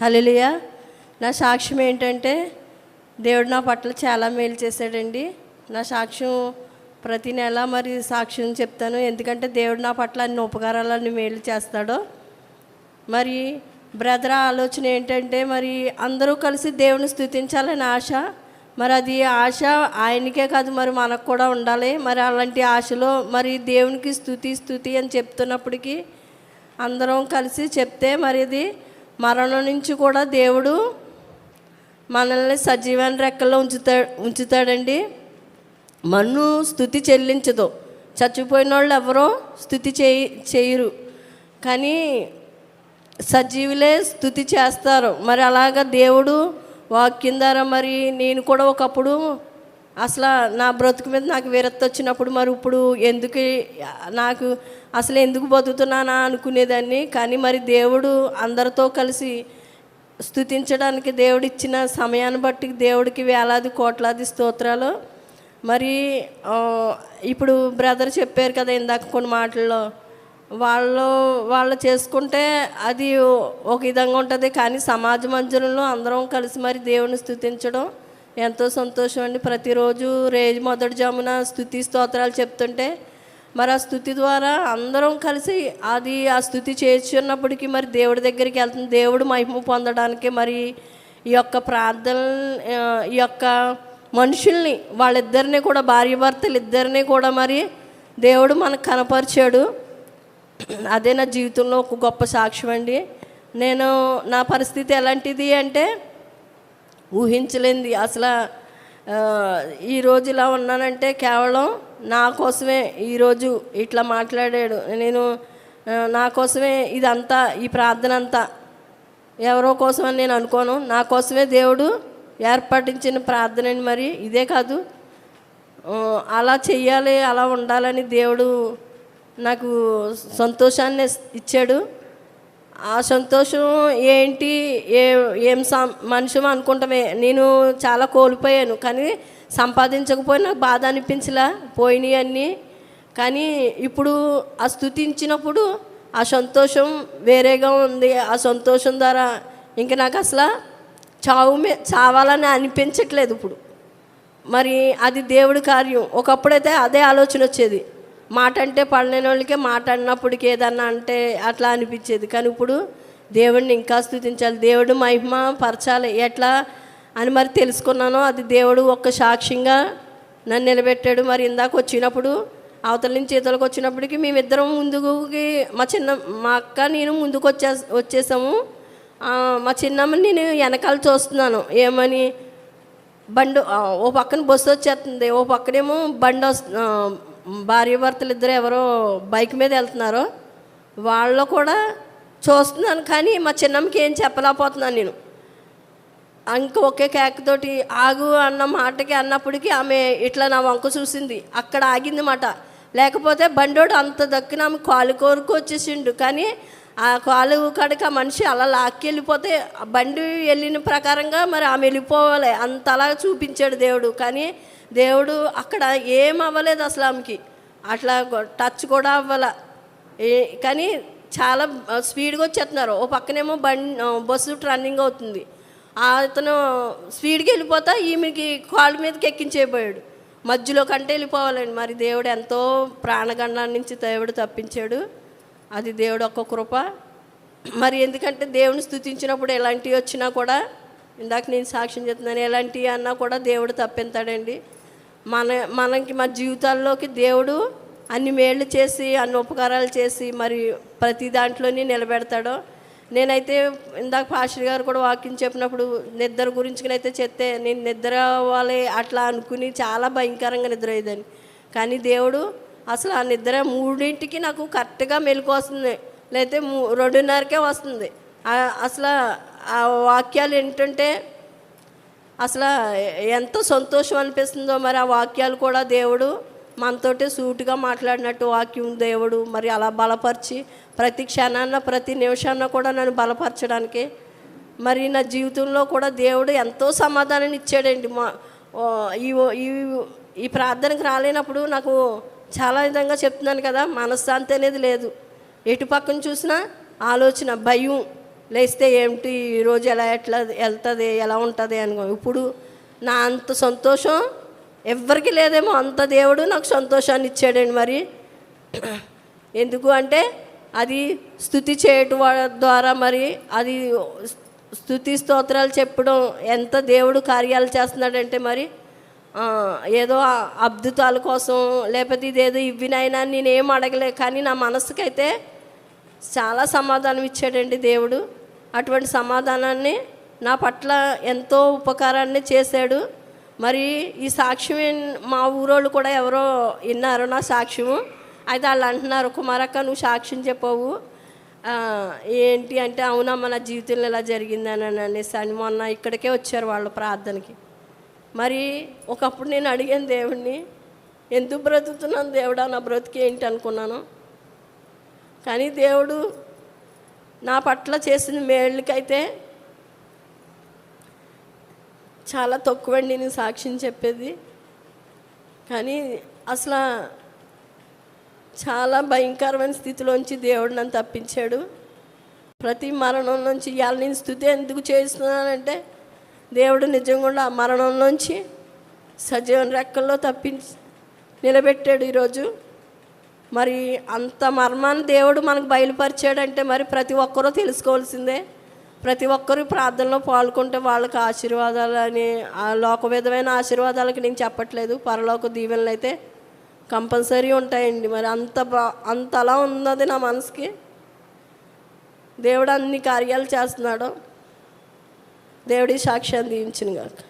హల్లెలూయా. నా సాక్ష్యం ఏంటంటే దేవుడు నా పట్ల చాలా మేలు చేశాడండి. నా సాక్ష్యం ప్రతి నెల మరి సాక్ష్యం చెప్తాను. ఎందుకంటే దేవుడు నా పట్ల అన్ని ఉపకారాలన్నీ మేలు చేస్తాడు. మరి బ్రదర్ ఆలోచన ఏంటంటే మరి అందరూ కలిసి దేవుని స్థుతించాలని ఆశ. మరి అది ఆశ ఆయనకే కాదు మరి మనకు కూడా ఉండాలి. మరి అలాంటి ఆశలో మరి దేవునికి స్థుతి స్థుతి అని చెప్తున్నప్పటికీ అందరం కలిసి చెప్తే మరి ఇది మరణం నుంచి కూడా దేవుడు మనల్ని సజీవన రెక్కల్లో ఉంచుతా ఉంచుతాడండి. మన్ను స్థుతి చెల్లించదు. చచ్చిపోయిన వాళ్ళు ఎవరో స్థుతి చేయి చేయరు. కానీ సజీవులే స్థుతి చేస్తారు. మరి అలాగా దేవుడు వాక్యం ద్వారా మరి నేను కూడా ఒకప్పుడు అసలు నా బ్రతుకు మీద నాకు విరక్తి వచ్చినప్పుడు మరి ఇప్పుడు ఎందుకు నాకు అసలు ఎందుకు బతుకుతున్నానా అనుకునేదాన్ని. కానీ మరి దేవుడు అందరితో కలిసి స్థుతించడానికి దేవుడు ఇచ్చిన సమయాన్ని బట్టి దేవుడికి వేలాది కోట్లాది స్తోత్రాలు. మరి ఇప్పుడు బ్రదర్ చెప్పారు కదా ఇందాక కొన్ని మాటల్లో వాళ్ళు వాళ్ళు చేసుకుంటే అది ఒక విధంగా ఉంటుంది. కానీ సమాజ మందిరంలో అందరం కలిసి మరి దేవుని స్థుతించడం ఎంతో సంతోషం అండి. ప్రతిరోజు రేజు మొదటి జామున స్థుతి స్తోత్రాలు చెప్తుంటే మరి ఆ స్థుతి ద్వారా అందరం కలిసి అది ఆ స్థుతి చేస్తున్నప్పటికీ మరి దేవుడి దగ్గరికి వెళ్తుంది. దేవుడు మహిమ పొందడానికి మరి ఈ యొక్క ప్రార్థన ఈ యొక్క మనుషుల్ని వాళ్ళిద్దరిని కూడా భార్య భర్తలు ఇద్దరిని కూడా మరి దేవుడు మనకు కనపరిచాడు. అదే నా జీవితంలో ఒక గొప్ప సాక్ష్యం అండి. నేను నా పరిస్థితి ఎలాంటిది అంటే ఊహించలేంది అసలు ఈ ఈరోజు ఇలా ఉన్నానంటే కేవలం నా కోసమే ఈరోజు ఇట్లా మాట్లాడాడు. నేను నా కోసమే ఇదంతా ఈ ప్రార్థన అంతా ఎవరో కోసం అని నేను అనుకోను. నా కోసమే దేవుడు ఏర్పాటించిన ప్రార్థనని మరి ఇదే కాదు. అలా చెయ్యాలి అలా ఉండాలని దేవుడు నాకు సంతోషాన్ని ఇచ్చాడు. ఆ సంతోషం ఏంటి? ఏ ఏం సం మనిషి అనుకుంటామే. నేను చాలా కోల్పోయాను. కానీ సంపాదించకపోయినా నాకు బాధ అనిపించలా. పోయినాయి అన్నీ. కానీ ఇప్పుడు ఆ స్థుతించినప్పుడు ఆ సంతోషం వేరేగా ఉంది. ఆ సంతోషం ద్వారా ఇంక నాకు అసలు చావు చావాలని అనిపించట్లేదు ఇప్పుడు. మరి అది దేవుడి కార్యం. ఒకప్పుడైతే అదే ఆలోచన వచ్చేది. మాట అంటే పడలేని వాళ్ళకే మాట అన్నప్పటికి ఏదన్నా అంటే అట్లా అనిపించేది. కానీ ఇప్పుడు దేవుడిని ఇంకా స్థుతించాలి. దేవుడు మహిమ పరచాలి. ఎట్లా అని మరి తెలుసుకున్నానో అది దేవుడు ఒక్క సాక్ష్యంగా నన్ను నిలబెట్టాడు. మరి ఇందాక వచ్చినప్పుడు అవతల నుంచి ఇతలకు వచ్చినప్పటికీ మేమిద్దరం ముందుకి మా చిన్న మా అక్క నేను ముందుకు వచ్చే వచ్చేసాము. మా చిన్నమ్మని నేను వెనకాల చూస్తున్నాను. ఏమని? బండి ఓ పక్కన బస్సు వచ్చేస్తుంది. ఓ పక్కనేమో బండి వస్తు భార్య భర్తలు ఇద్దరు ఎవరో బైక్ మీద వెళ్తున్నారో. వాళ్ళు కూడా చూస్తున్నాను కానీ మా చిన్నమ్మకి ఏం చెప్పలేకపోతున్నాను నేను. ఇంకా ఒకే కేకతోటి ఆగు అన్న మాటకి అన్నప్పటికీ ఆమె ఇట్లా నా వంక చూసింది. అక్కడ ఆగింది మాట. లేకపోతే బండోడు అంత దక్కిన ఆమె కాలు కోరుకు వచ్చేసిండు. కానీ ఆ కాలు కడక మనిషి అలా లాక్కి వెళ్ళిపోతే బండి వెళ్ళిన ప్రకారంగా మరి ఆమె వెళ్ళిపోవాలి. అంతలా చూపించాడు దేవుడు. కానీ దేవుడు అక్కడ ఏం అవ్వలేదు అసలు ఆమెకి. అట్లా టచ్ కూడా అవ్వాల. ఏ కానీ చాలా స్పీడ్గా వచ్చేస్తున్నారు ఓ పక్కనేమో బండి బస్సు రన్నింగ్ అవుతుంది. ఆ అతను స్పీడ్కి వెళ్ళిపోతా ఈమెకి కాళ్ళ మీదకి ఎక్కించేయబోయాడు. మధ్యలో కంటే వెళ్ళిపోవాలండి. మరి దేవుడు ఎంతో ప్రాణగండం నుంచి దేవుడు తప్పించాడు. అది దేవుడు ఒక్క కృప. మరి ఎందుకంటే దేవుని స్థుతించినప్పుడు ఎలాంటివి వచ్చినా కూడా ఇందాక నేను సాక్ష్యం చెప్తున్నాను ఎలాంటివి అన్నా కూడా దేవుడు తప్పింతాడండి మన మనకి మన జీవితాల్లోకి దేవుడు అన్ని మేళ్ళు చేసి అన్ని ఉపకారాలు చేసి మరి ప్రతి దాంట్లోని నిలబెడతాడు. నేనైతే ఇందాక పాస్టర్ గారు కూడా వాక్యం చెప్పినప్పుడు నిద్ర గురించినైతే చెప్తే నేను నిద్ర అవ్వాలి అట్లా అనుకుని చాలా భయంకరంగా నిద్ర అయ్యేదని కానీ దేవుడు అసలు ఆ నిద్ర మూడింటికి నాకు కరెక్ట్గా మెలకు వస్తుంది. లేకపోతే మూ రెండున్నరకే వస్తుంది. అసలు ఆ వాక్యాలు ఏంటంటే అసలు ఎంత సంతోషం అనిపిస్తుందో మరి ఆ వాక్యాలు కూడా దేవుడు మనతోటే సూటుగా మాట్లాడినట్టు వాక్యం దేవుడు మరి అలా బలపరిచి ప్రతి క్షణాన్న ప్రతి నిమిషాన్న కూడా నన్ను బలపరచడానికి. మరి నా జీవితంలో కూడా దేవుడు ఎంతో సమాధానాన్ని ఇచ్చాడండి. మా ఈ ఈ ఈ ప్రార్థనకు రాలేనప్పుడు నాకు చాలా విధంగా చెప్తున్నాను కదా మనశ్శాంతి అనేది లేదు. ఎటు పక్కన చూసినా ఆలోచన భయం. లేస్తే ఏమిటి ఈరోజు ఎలా ఎట్లా వెళ్తుంది ఎలా ఉంటుంది అనుకో ఇప్పుడు నా అంత సంతోషం ఎవరికి లేదేమో అంత దేవుడు నాకు సంతోషాన్ని ఇచ్చాడండి మరి. ఎందుకు అంటే అది స్థుతి చేయటం ద్వారా మరి అది స్థుతి స్తోత్రాలు చెప్పడం ఎంత దేవుడు కార్యాలు చేస్తున్నాడంటే మరి ఏదో అద్భుతాల కోసం లేకపోతే ఇదేదో ఇవ్వినైనా నేనేం అడగలే కానీ నా మనసుకైతే చాలా సమాధానం ఇచ్చాడండి దేవుడు. అటువంటి సమాధానాన్ని నా పట్ల ఎంతో ఉపకారాన్ని చేశాడు. మరి ఈ సాక్ష్యం మా ఊరోళ్ళు కూడా ఎవరో విన్నారు నా సాక్ష్యము. అయితే వాళ్ళు అంటున్నారు కుమారక్క నువ్వు సాక్ష్యం చెప్పవు. ఏంటి అంటే అవునా మన జీవితంలో ఇలా జరిగిందని అని అనేసి అని మొన్న ఇక్కడికే వచ్చారు వాళ్ళు ప్రార్థనకి. మరి ఒకప్పుడు నేను అడిగాను దేవుణ్ణి ఎందుకు బ్రతుకుతున్నాను దేవుడా? నా బ్రతికి ఏంటి అనుకున్నాను. కానీ దేవుడు నా పట్ల చేసిన మేళ్ళకైతే చాలా తక్కువండి నేను సాక్ష్యం చెప్పేది. కానీ అసలు చాలా భయంకరమైన స్థితిలోంచి దేవుడు నన్ను తప్పించాడు. ప్రతి మరణం నుంచి ఇవాళ నేను స్థుతి ఎందుకు చేస్తున్నానంటే దేవుడు నిజంగా ఆ మరణం నుంచి సజీవన రెక్కల్లో తప్పించి నిలబెట్టాడు ఈరోజు. మరి అంత మర్మాన్ని దేవుడు మనకు బయలుపరిచాడంటే మరి ప్రతి ఒక్కరూ తెలుసుకోవాల్సిందే. ప్రతి ఒక్కరూ ప్రార్థనలో పాల్గొంటే వాళ్ళకి ఆశీర్వాదాలు అని ఆ లోక విధమైన ఆశీర్వాదాలకి నేను చెప్పట్లేదు. పరలోక దీవెనలు అయితే కంపల్సరీ ఉంటాయండి. మరి అంత బా అంత అలా ఉన్నది నా మనసుకి. దేవుడు అన్ని కార్యాలు చేస్తున్నాడు. దేవుడి సాక్ష్యాన్ని దీవించిన గాక